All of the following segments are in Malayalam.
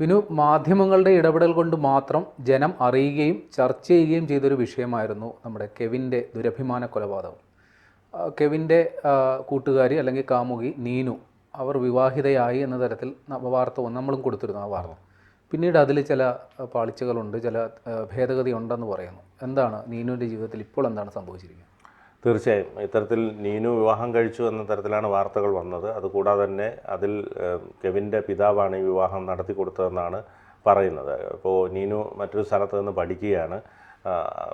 വിനു മാധ്യമങ്ങളുടെ ഇടപെടൽ കൊണ്ട് മാത്രം ജനം അറിയുകയും ചർച്ച ചെയ്യുകയും ചെയ്തൊരു വിഷയമായിരുന്നു നമ്മുടെ കെവിന്റെ ദുരഭിമാന കൊലപാതകം. കെവിന്റെ കൂട്ടുകാരി അല്ലെങ്കിൽ കാമുകി നീനു അവർ വിവാഹിതയായി എന്ന തരത്തിൽ വാർത്ത നമ്മളും കൊടുത്തിരുന്നു ആ വാർത്ത. പിന്നീട് അതിൽ ചില പാളിച്ചകളുണ്ട് ചില ഭേദഗതി ഉണ്ടെന്ന് പറയുന്നു. എന്താണ് നീനുവിന്റെ ജീവിതത്തിൽ ഇപ്പോൾ എന്താണ് സംഭവിച്ചിരിക്കുന്നത്? തീർച്ചയായും. ഇത്തരത്തിൽ നീനു വിവാഹം കഴിച്ചു എന്ന തരത്തിലാണ് വാർത്തകൾ വന്നത്. അതുകൂടാതെ തന്നെ അതിൽ കെവിന്റെ പിതാവാണ് ഈ വിവാഹം നടത്തി കൊടുത്തതെന്നാണ് പറയുന്നത്. ഇപ്പോൾ നീനു മറ്റൊരു സ്ഥലത്ത് നിന്ന് പഠിക്കുകയാണ്.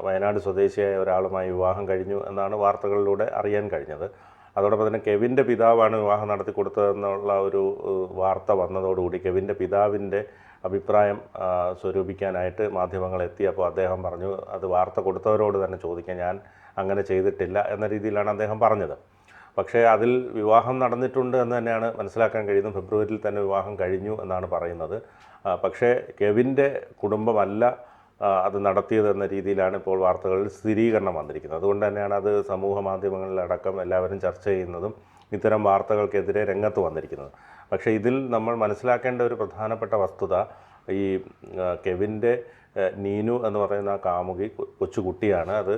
വയനാട് സ്വദേശിയായ ഒരാളുമായി വിവാഹം കഴിഞ്ഞു എന്നാണ് വാർത്തകളിലൂടെ അറിയാൻ കഴിഞ്ഞത്. അതോടൊപ്പം തന്നെ കെവിന്റെ പിതാവാണ് വിവാഹം നടത്തി കൊടുത്തതെന്നുള്ള ഒരു വാർത്ത വന്നതോടുകൂടി കെവിന്റെ പിതാവിന്റെ അഭിപ്രായം സ്വരൂപിക്കാനായിട്ട് മാധ്യമങ്ങൾ എത്തി. അപ്പോൾ അദ്ദേഹം പറഞ്ഞു അത് വാർത്ത കൊടുത്തവരോട് തന്നെ ചോദിക്കാൻ ഞാൻ അങ്ങനെ ചെയ്തിട്ടില്ല എന്ന രീതിയിലാണ് അദ്ദേഹം പറഞ്ഞത്. പക്ഷേ അതിൽ വിവാഹം നടന്നിട്ടുണ്ട് എന്ന് തന്നെയാണ് മനസ്സിലാക്കാൻ കഴിയുന്നത്. ഫെബ്രുവരിയിൽ തന്നെ വിവാഹം കഴിഞ്ഞു എന്നാണ് പറയുന്നത്. പക്ഷേ കെവിന്റെ കുടുംബമല്ല അത് നടത്തിയത് എന്ന രീതിയിലാണ് ഇപ്പോൾ വാർത്തകളിൽ സ്ഥിരീകരണം വന്നിരിക്കുന്നത്. അതുകൊണ്ട് തന്നെയാണ് അത് സമൂഹ മാധ്യമങ്ങളിലടക്കം എല്ലാവരും ചർച്ച ചെയ്യുന്നതും ഇത്തരം വാർത്തകൾക്കെതിരെ രംഗത്ത് വന്നിരിക്കുന്നത്. പക്ഷേ ഇതിൽ നമ്മൾ മനസ്സിലാക്കേണ്ട ഒരു പ്രധാനപ്പെട്ട വസ്തുത ഈ കെവിന്റെ നീനു എന്ന് പറയുന്ന ആ കാമുകി കൊച്ചുകുട്ടിയാണ്. അത്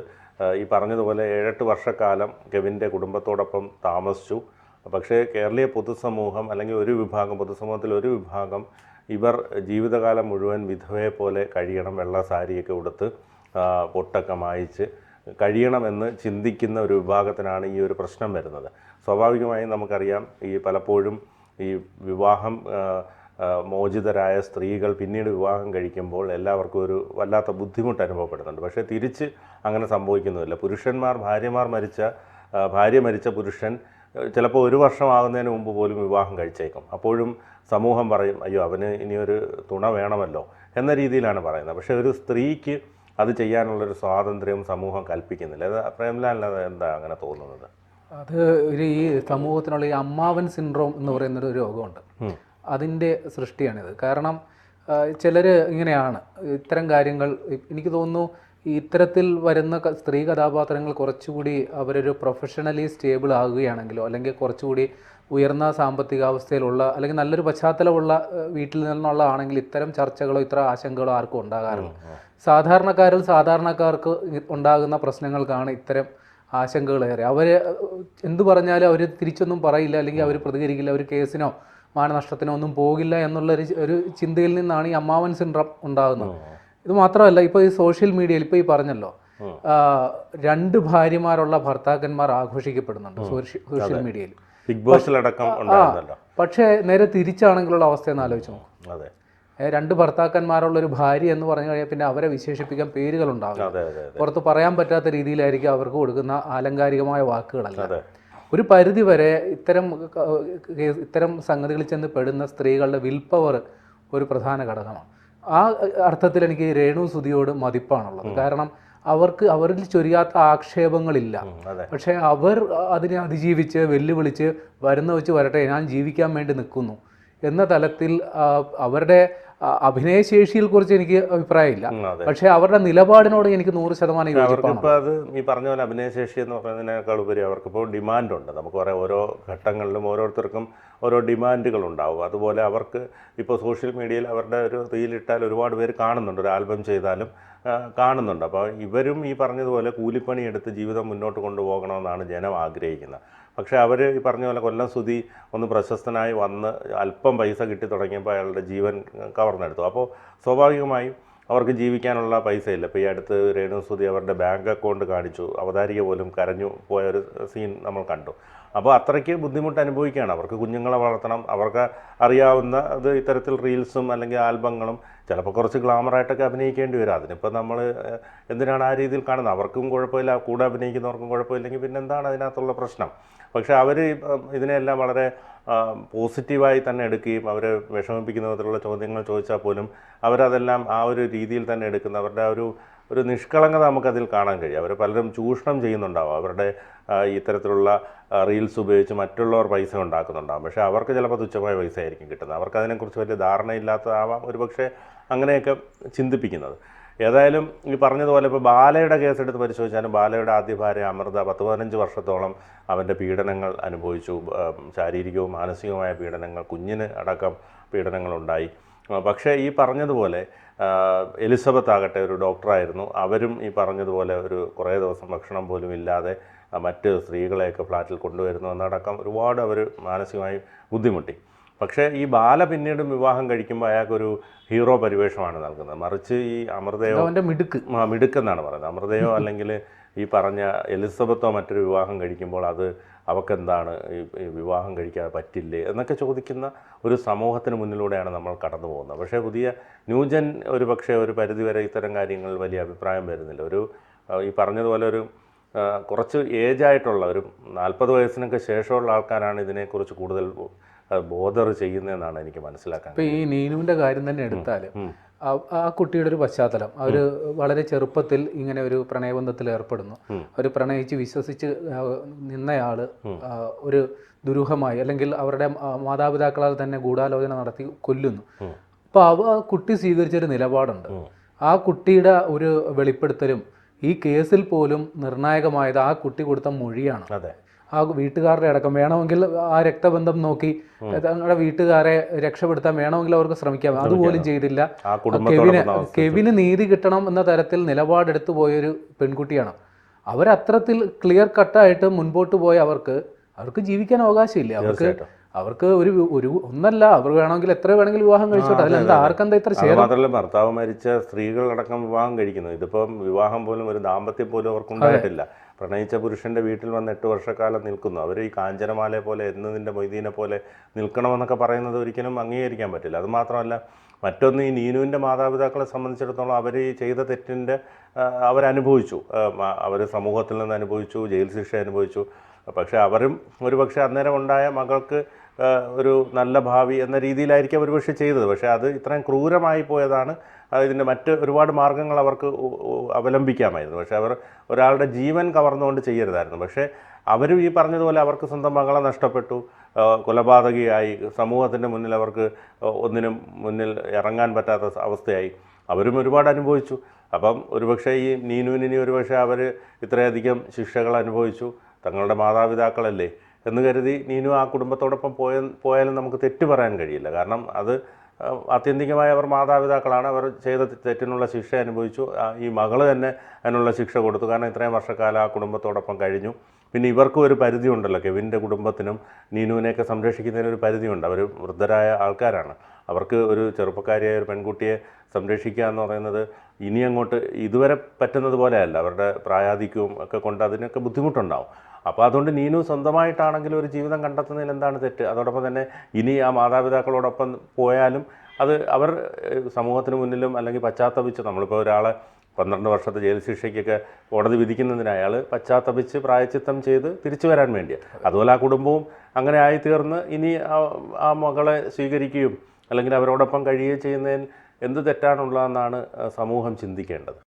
ഈ പറഞ്ഞതുപോലെ ഏഴെട്ട് വർഷക്കാലം കെവിന്റെ കുടുംബത്തോടൊപ്പം താമസിച്ചു. പക്ഷേ കേരളീയ പൊതുസമൂഹം അല്ലെങ്കിൽ ഒരു വിഭാഗം പൊതുസമൂഹത്തിൽ ഒരു വിഭാഗം ഇവർ ജീവിതകാലം മുഴുവൻ വിധവയെ പോലെ കഴിയണം വെള്ള സാരിയൊക്കെ ഉടുത്ത് പൊട്ടൊക്കെ മായിച്ച് കഴിയണമെന്ന് ചിന്തിക്കുന്ന ഒരു വിഭാഗത്തിനാണ് ഈ ഒരു പ്രശ്നം വരുന്നത്. സ്വാഭാവികമായും നമുക്കറിയാം ഈ പലപ്പോഴും ഈ വിവാഹം മോചിതരായ സ്ത്രീകൾ പിന്നീട് വിവാഹം കഴിക്കുമ്പോൾ എല്ലാവർക്കും ഒരു വല്ലാത്ത ബുദ്ധിമുട്ട് അനുഭവപ്പെടുന്നുണ്ട്. പക്ഷേ തിരിച്ച് അങ്ങനെ സംഭവിക്കുന്നുമില്ല പുരുഷന്മാർ ഭാര്യമാർ മരിച്ച ഭാര്യ മരിച്ച പുരുഷൻ ചിലപ്പോൾ ഒരു വർഷമാകുന്നതിന് മുമ്പ് പോലും വിവാഹം കഴിച്ചേക്കും. അപ്പോഴും സമൂഹം പറയും അയ്യോ അവന് ഇനിയൊരു തുണ വേണമല്ലോ എന്ന രീതിയിലാണ് പറയുന്നത്. പക്ഷേ ഒരു സ്ത്രീക്ക് അത് ചെയ്യാനുള്ളൊരു സ്വാതന്ത്ര്യം സമൂഹം കൽപ്പിക്കുന്നില്ല. അത് പ്രേംലാലിന് എന്താ അങ്ങനെ തോന്നുന്നത്? അത് ഒരു ഈ സമൂഹത്തിനുള്ള ഈ അമ്മാവൻ സിൻഡ്രോം എന്ന് പറയുന്നൊരു രോഗമുണ്ട്. അതിന്റെ സൃഷ്ടിയാണിത്. കാരണം ചിലർ ഇങ്ങനെയാണ്. ഇത്തരം കാര്യങ്ങൾ എനിക്ക് തോന്നുന്നു ഇത്തരത്തിൽ വരുന്ന സ്ത്രീ കഥാപാത്രങ്ങൾ കുറച്ചുകൂടി അവരൊരു പ്രൊഫഷണലി സ്റ്റേബിൾ ആകുകയാണെങ്കിലോ അല്ലെങ്കിൽ കുറച്ചുകൂടി ഉയർന്ന സാമ്പത്തികാവസ്ഥയിലുള്ള അല്ലെങ്കിൽ നല്ലൊരു പശ്ചാത്തലമുള്ള വീട്ടിൽ നിന്നുള്ള ആണെങ്കിൽ ഇത്തരം ചർച്ചകളോ ഇത്ര ആശങ്കകളോ ആർക്കും ഉണ്ടാകാറില്ല. സാധാരണക്കാരിൽ സാധാരണക്കാർക്ക് ഉണ്ടാകുന്ന പ്രശ്നങ്ങൾക്കാണ് ഇത്തരം ആശങ്കകളേറെ. അവർ എന്ത് പറഞ്ഞാലും അവർ തിരിച്ചൊന്നും പറയില്ല അല്ലെങ്കിൽ അവർ പ്രതികരിക്കില്ല അവർ കേസിനോ മാനനഷ്ടത്തിനോ ഒന്നും പോകില്ല എന്നുള്ള ഒരു ഒരു ചിന്തയിൽ നിന്നാണ് ഈ അമ്മാവൻ സിൻഡ്രം ഉണ്ടാകുന്നത്. ഇത് മാത്രമല്ല ഇപ്പോൾ ഈ സോഷ്യൽ മീഡിയയിൽ ഇപ്പോൾ ഈ പറഞ്ഞല്ലോ രണ്ട് ഭാര്യമാരുള്ള ഭർത്താക്കന്മാർ ആഘോഷിക്കപ്പെടുന്നുണ്ട് സോഷ്യൽ മീഡിയയിൽ. ബിഗ് ബോസിലടക്കം പക്ഷേ നേരെ തിരിച്ചാണെങ്കിലുള്ള അവസ്ഥ ഒന്ന് ആലോചിച്ച് നോക്കും. അതെ. രണ്ട് ഭർത്താക്കന്മാരുള്ള ഒരു ഭാര്യ എന്ന് പറഞ്ഞു കഴിഞ്ഞാൽ പിന്നെ അവരെ വിശേഷിപ്പിക്കാൻ പേരുകളുണ്ടാകും പുറത്ത് പറയാൻ പറ്റാത്ത രീതിയിലായിരിക്കും അവർക്ക് കൊടുക്കുന്ന ആലങ്കാരികമായ വാക്കുകളല്ല. ഒരു പരിധി വരെ ഇത്തരം ഇത്തരം സംഗതികളിൽ ചെന്ന് പെടുന്ന സ്ത്രീകളുടെ വിൽ പവർ ഒരു പ്രധാന ഘടകമാണ്. ആ അർത്ഥത്തിൽ എനിക്ക് രേണു സുതിയോട് മതിപ്പാണുള്ളത്. കാരണം അവർക്ക് അവരിൽ ചൊരിയാത്ത ആക്ഷേപങ്ങളില്ല. പക്ഷെ അവർ അതിനെ അതിജീവിച്ച് വെല്ലുവിളിച്ച് വരുന്ന വെച്ച് വരട്ടെ ഞാൻ ജീവിക്കാൻ വേണ്ടി നിൽക്കുന്നു എന്ന തലത്തിൽ അവരുടെ അഭിനയശേഷിയിൽ കുറിച്ച് എനിക്ക് അഭിപ്രായമില്ല. പക്ഷെ അവരുടെ നിലപാടിനോട് എനിക്ക് നൂറ് ശതമാനം അവർക്കിപ്പോൾ അത് ഈ പറഞ്ഞ പോലെ അഭിനയശേഷി എന്ന് പറയുന്നതിനേക്കാൾ ഉപരി അവർക്കിപ്പോൾ ഡിമാൻഡുണ്ട്. നമുക്ക് പറയാം ഓരോ ഘട്ടങ്ങളിലും ഓരോരുത്തർക്കും ഓരോ ഡിമാൻഡുകൾ ഉണ്ടാവും അതുപോലെ അവർക്ക് ഇപ്പോൾ സോഷ്യൽ മീഡിയയിൽ അവരുടെ ഒരു റീലിട്ടാൽ ഒരുപാട് പേര് കാണുന്നുണ്ട്. ഒരു ആൽബം ചെയ്താലും കാണുന്നുണ്ട്. അപ്പോൾ ഇവരും ഈ പറഞ്ഞതുപോലെ കൂലിപ്പണി എടുത്ത് ജീവിതം മുന്നോട്ട് കൊണ്ടുപോകണമെന്നാണ് ജനം ആഗ്രഹിക്കുന്നത്. പക്ഷേ അവർ ഈ പറഞ്ഞ പോലെ കൊല്ലം സുധി ഒന്ന് പ്രശസ്തനായി വന്ന് അല്പം പൈസ കിട്ടി തുടങ്ങിയപ്പോൾ അയാളുടെ ജീവൻ കവർന്നെടുത്തു. അപ്പോൾ സ്വാഭാവികമായും അവർക്ക് ജീവിക്കാനുള്ള പൈസ ഇല്ല ഇപ്പോൾ ഈ അടുത്ത് രേണുസുതി അവരുടെ ബാങ്ക് അക്കൗണ്ട് കാണിച്ചു. അവതാരിക പോലും കരഞ്ഞു പോയ ഒരു സീൻ നമ്മൾ കണ്ടു. അപ്പോൾ അത്രയ്ക്ക് ബുദ്ധിമുട്ട് അനുഭവിക്കുകയാണ്. അവർക്ക് കുഞ്ഞുങ്ങളെ വളർത്തണം. അവർക്ക് അറിയാവുന്ന അത് ഇത്തരത്തിൽ റീൽസും അല്ലെങ്കിൽ ആൽബങ്ങളും ചിലപ്പോൾ കുറച്ച് ഗ്ലാമറായിട്ടൊക്കെ അഭിനയിക്കേണ്ടി വരും. അതിനിപ്പോൾ നമ്മൾ എന്തിനാണ് ആ രീതിയിൽ കാണുന്നത്? അവർക്കും കുഴപ്പമില്ല. കൂടെ അഭിനയിക്കുന്നവർക്കും കുഴപ്പമില്ലെങ്കിൽ പിന്നെന്താണ് അതിനകത്തുള്ള പ്രശ്നം? പക്ഷേ അവർ ഇതിനെല്ലാം വളരെ പോസിറ്റീവായി തന്നെ എടുക്കുകയും അവരെ വിഷമിപ്പിക്കുന്ന തരത്തിലുള്ള ചോദ്യങ്ങൾ ചോദിച്ചാൽ പോലും അവരതെല്ലാം ആ ഒരു രീതിയിൽ തന്നെ എടുക്കുന്ന അവരുടെ ഒരു ഒരു നിഷ്കളങ്കത നമുക്കതിൽ കാണാൻ കഴിയും. അവർ പലരും ചൂഷണം ചെയ്യുന്നുണ്ടാവും. അവരുടെ ഇത്തരത്തിലുള്ള റീൽസ് ഉപയോഗിച്ച് മറ്റുള്ളവർ പൈസ ഉണ്ടാക്കുന്നുണ്ടാവും. പക്ഷേ അവർക്ക് ചിലപ്പോൾ തുച്ഛമായ പൈസ ആയിരിക്കും കിട്ടുന്നത്. അവർക്ക് അതിനെക്കുറിച്ച് വലിയ ധാരണയില്ലാത്തതാവാം ഒരുപക്ഷെ അങ്ങനെയൊക്കെ ചിന്തിപ്പിക്കുന്നത്. ഏതായാലും ഈ പറഞ്ഞതുപോലെ ഇപ്പോൾ ബാലയുടെ കേസെടുത്ത് പരിശോധിച്ചാലും ബാലയുടെ ആദ്യ ഭാര്യ അമൃത പത്ത് പതിനഞ്ച് വർഷത്തോളം അവന്റെ പീഡനങ്ങൾ അനുഭവിച്ചു. ശാരീരികവും മാനസികവുമായ പീഡനങ്ങൾ കുഞ്ഞിന് അടക്കം പീഡനങ്ങളുണ്ടായി. പക്ഷേ ഈ പറഞ്ഞതുപോലെ എലിസബത്ത് ആകട്ടെ ഒരു ഡോക്ടറായിരുന്നു. അവരും ഈ പറഞ്ഞതുപോലെ ഒരു കുറേ ദിവസം ഭക്ഷണം പോലും ഇല്ലാതെ മറ്റ് സ്ത്രീകളെയൊക്കെ ഫ്ലാറ്റിൽ കൊണ്ടുവരുന്നു എന്നടക്കം ഒരുപാട് അവർ മാനസികമായി ബുദ്ധിമുട്ടി. പക്ഷേ ഈ ബാല പിന്നീടും വിവാഹം കഴിക്കുമ്പോൾ അയാൾക്കൊരു ഹീറോ പരിവേഷമാണ് നൽകുന്നത്. മറിച്ച് ഈ അമൃതയോ മിടുക്ക്. മിടുക്കെന്നാണ് പറയുന്നത്. അമൃതയോ അല്ലെങ്കിൽ ഈ പറഞ്ഞ എലിസബത്തോ മറ്റൊരു വിവാഹം കഴിക്കുമ്പോൾ അത് അവക്കെന്താണ്? ഈ വിവാഹം കഴിക്കാൻ പറ്റില്ലേ എന്നൊക്കെ ചോദിക്കുന്ന ഒരു സമൂഹത്തിന് മുന്നിലൂടെയാണ് നമ്മൾ കടന്നു പോകുന്നത്. പക്ഷേ പുതിയ ന്യൂജൻ ഒരു പക്ഷേ ഒരു പരിധിവരെ ഇത്തരം കാര്യങ്ങളിൽ വലിയ അഭിപ്രായം വരുന്നില്ല. ഒരു ഈ പറഞ്ഞതുപോലെ ഒരു കുറച്ച് ഏജായിട്ടുള്ള ഒരു നാൽപ്പത് വയസ്സിനൊക്കെ ശേഷമുള്ള ആൾക്കാരാണ് ഇതിനെക്കുറിച്ച് കൂടുതൽ ബോധർ ചെയ്യുന്നതെന്നാണ് എനിക്ക് മനസ്സിലാക്കാൻ ഇപ്പൊ ഈ നീനുവിന്റെ കാര്യം തന്നെ എടുത്താൽ ആ കുട്ടിയുടെ ഒരു പശ്ചാത്തലം അവർ വളരെ ചെറുപ്പത്തിൽ ഇങ്ങനെ ഒരു പ്രണയബന്ധത്തിൽ ഏർപ്പെടുന്നു. അവർ പ്രണയിച്ച് വിശ്വസിച്ച് നിന്നയാൾ നിന്നയാൾ ഒരു ദുരൂഹമായി അല്ലെങ്കിൽ അവരുടെ മാതാപിതാക്കളാൽ തന്നെ ഗൂഢാലോചന നടത്തി കൊല്ലുന്നു. അപ്പോൾ അവ കുട്ടി സ്വീകരിച്ചൊരു നിലപാടുണ്ട്. ആ കുട്ടിയുടെ ഒരു വെളിപ്പെടുത്തലും ഈ കേസിൽ പോലും നിർണായകമായത് ആ കുട്ടി കൊടുത്ത മൊഴിയാണ്. അതെ. ആ വീട്ടുകാരുടെ അടക്കം വേണമെങ്കിൽ ആ രക്തബന്ധം നോക്കി തങ്ങളുടെ വീട്ടുകാരെ രക്ഷപ്പെടുത്താൻ വേണമെങ്കിൽ അവർക്ക് ശ്രമിക്കാം. അതുപോലും ചെയ്തില്ല. കെവിന് കെവിന് നീതി കിട്ടണം എന്ന തരത്തിൽ നിലപാടെടുത്തു പോയൊരു പെൺകുട്ടിയാണ്. അവരത്രത്തിൽ ക്ലിയർ കട്ടായിട്ട് മുൻപോട്ട് പോയ അവർക്ക് അവർക്ക് ജീവിക്കാൻ അവകാശമില്ല. അവർക്ക്. അവർക്ക് ഒരു ഒരു ഒന്നല്ല അവർ വേണമെങ്കിൽ എത്ര വേണമെങ്കിൽ വിവാഹം കഴിച്ചോട്ടെ. അതിലെന്താ ആർക്കെന്താ ഇത്ര ഛേദം മാത്രമല്ല ഭർത്താവ് മരിച്ച സ്ത്രീകളടക്കം വിവാഹം കഴിക്കുന്നു. ഇതിപ്പം വിവാഹം പോലും ഒരു ദാമ്പത്യം പോലും അവർക്കുണ്ടായിട്ടില്ല. പ്രണയിച്ച പുരുഷന്റെ വീട്ടിൽ വന്ന് എട്ട് വർഷക്കാലം നിൽക്കുന്നു. അവർ ഈ കാഞ്ചനമാലയെ പോലെ എന്നതിന്റെ മൊയ്തീനെ പോലെ നിൽക്കണമെന്നൊക്കെ പറയുന്നത് ഒരിക്കലും അംഗീകരിക്കാൻ പറ്റില്ല. അത് മാത്രമല്ല മറ്റൊന്ന് ഈ നീനുവിന്റെ മാതാപിതാക്കളെ സംബന്ധിച്ചിടത്തോളം അവർ ഈ ചെയ്ത തെറ്റിന്റെ അവരനുഭവിച്ചു. അവർ സമൂഹത്തിൽ നിന്ന് അനുഭവിച്ചു ജയിൽ ശിക്ഷ അനുഭവിച്ചു. പക്ഷേ അവരും ഒരു പക്ഷേ അന്നേരം ഉണ്ടായ മകൾക്ക് ഒരു നല്ല ഭാവി എന്ന രീതിയിലായിരിക്കും അവർ പക്ഷേ ചെയ്തത്. പക്ഷേ അത് ഇത്രയും ക്രൂരമായി പോയതാണ്. ഇതിന്റെ മറ്റ് ഒരുപാട് മാർഗങ്ങൾ അവർക്ക് അവലംബിക്കാമായിരുന്നു. പക്ഷേ അവർ ഒരാളുടെ ജീവൻ കവർന്നുകൊണ്ട് ചെയ്യരുതായിരുന്നു. പക്ഷേ അവരും ഈ പറഞ്ഞതുപോലെ അവർക്ക് സ്വന്തം മകളെ നഷ്ടപ്പെട്ടു. കൊലപാതകിയായി. സമൂഹത്തിന്റെ മുന്നിൽ അവർക്ക് ഒന്നിനും മുന്നിൽ ഇറങ്ങാൻ പറ്റാത്ത അവസ്ഥയായി. അവരും ഒരുപാട് അനുഭവിച്ചു. അപ്പം ഒരുപക്ഷെ ഈ നീനുവിനി ഒരുപക്ഷെ അവർ ഇത്രയധികം ശിക്ഷകൾ അനുഭവിച്ചു. തങ്ങളുടെ മാതാപിതാക്കളല്ലേ? എന്ന് കരുതി നീനു ആ കുടുംബത്തോടൊപ്പം പോയ പോയാലും നമുക്ക് തെറ്റ് പറയാൻ കഴിയില്ല. കാരണം അത് ആത്യന്തികമായി അവർ മാതാപിതാക്കളാണ്. അവർ ചെയ്ത തെറ്റിനുള്ള ശിക്ഷ അനുഭവിച്ചു. ഈ മകൾ തന്നെ അതിനുള്ള ശിക്ഷ കൊടുത്തു. കാരണം ഇത്രയും വർഷക്കാലം ആ കുടുംബത്തോടൊപ്പം കഴിഞ്ഞു. പിന്നെ ഇവർക്കും ഒരു പരിധിയുണ്ടല്ലോ. കെവിന്റെ കുടുംബത്തിനും നീനുവിനെയൊക്കെ സംരക്ഷിക്കുന്നതിന് ഒരു പരിധിയുണ്ട്. അവർ വൃദ്ധരായ ആൾക്കാരാണ്. അവർക്ക് ഒരു ചെറുപ്പക്കാരിയായ ഒരു പെൺകുട്ടിയെ സംരക്ഷിക്കുക എന്ന് പറയുന്നത് ഇനി അങ്ങോട്ട് ഇതുവരെ പറ്റുന്നത് പോലെയല്ല. അവരുടെ പ്രായാധിക്യവും ഒക്കെ കൊണ്ട് അതിനൊക്കെ ബുദ്ധിമുട്ടുണ്ടാവും. അപ്പോൾ അതുകൊണ്ട് നീനു സ്വന്തമായിട്ടാണെങ്കിലും ഒരു ജീവിതം കണ്ടെത്തുന്നതിൽ എന്താണ് തെറ്റ്? അതോടൊപ്പം തന്നെ ഇനി ആ മാതാപിതാക്കളോടൊപ്പം പോയാലും അത് അവർ സമൂഹത്തിന് മുന്നിലും അല്ലെങ്കിൽ പശ്ചാത്തപിച്ച് നമ്മളിപ്പോൾ ഒരാളെ പന്ത്രണ്ട് വർഷത്തെ ജയിൽ ശിക്ഷയ്ക്കൊക്കെ കോടതി വിധിക്കുന്നതിന് അയാൾ പശ്ചാത്തപിച്ച് പ്രായച്ചിത്തം ചെയ്ത് തിരിച്ചു വരാൻ വേണ്ടിയാണ് അതുപോലെ ആ കുടുംബവും അങ്ങനെ ആയിത്തീർന്ന് ഇനി ആ മകളെ സ്വീകരിക്കുകയും അല്ലെങ്കിൽ അവരോടൊപ്പം കഴിയുകയും ചെയ്യുന്നതിൽ എന്ത് തെറ്റാണുള്ളതെന്നാണ് സമൂഹം ചിന്തിക്കേണ്ടത്.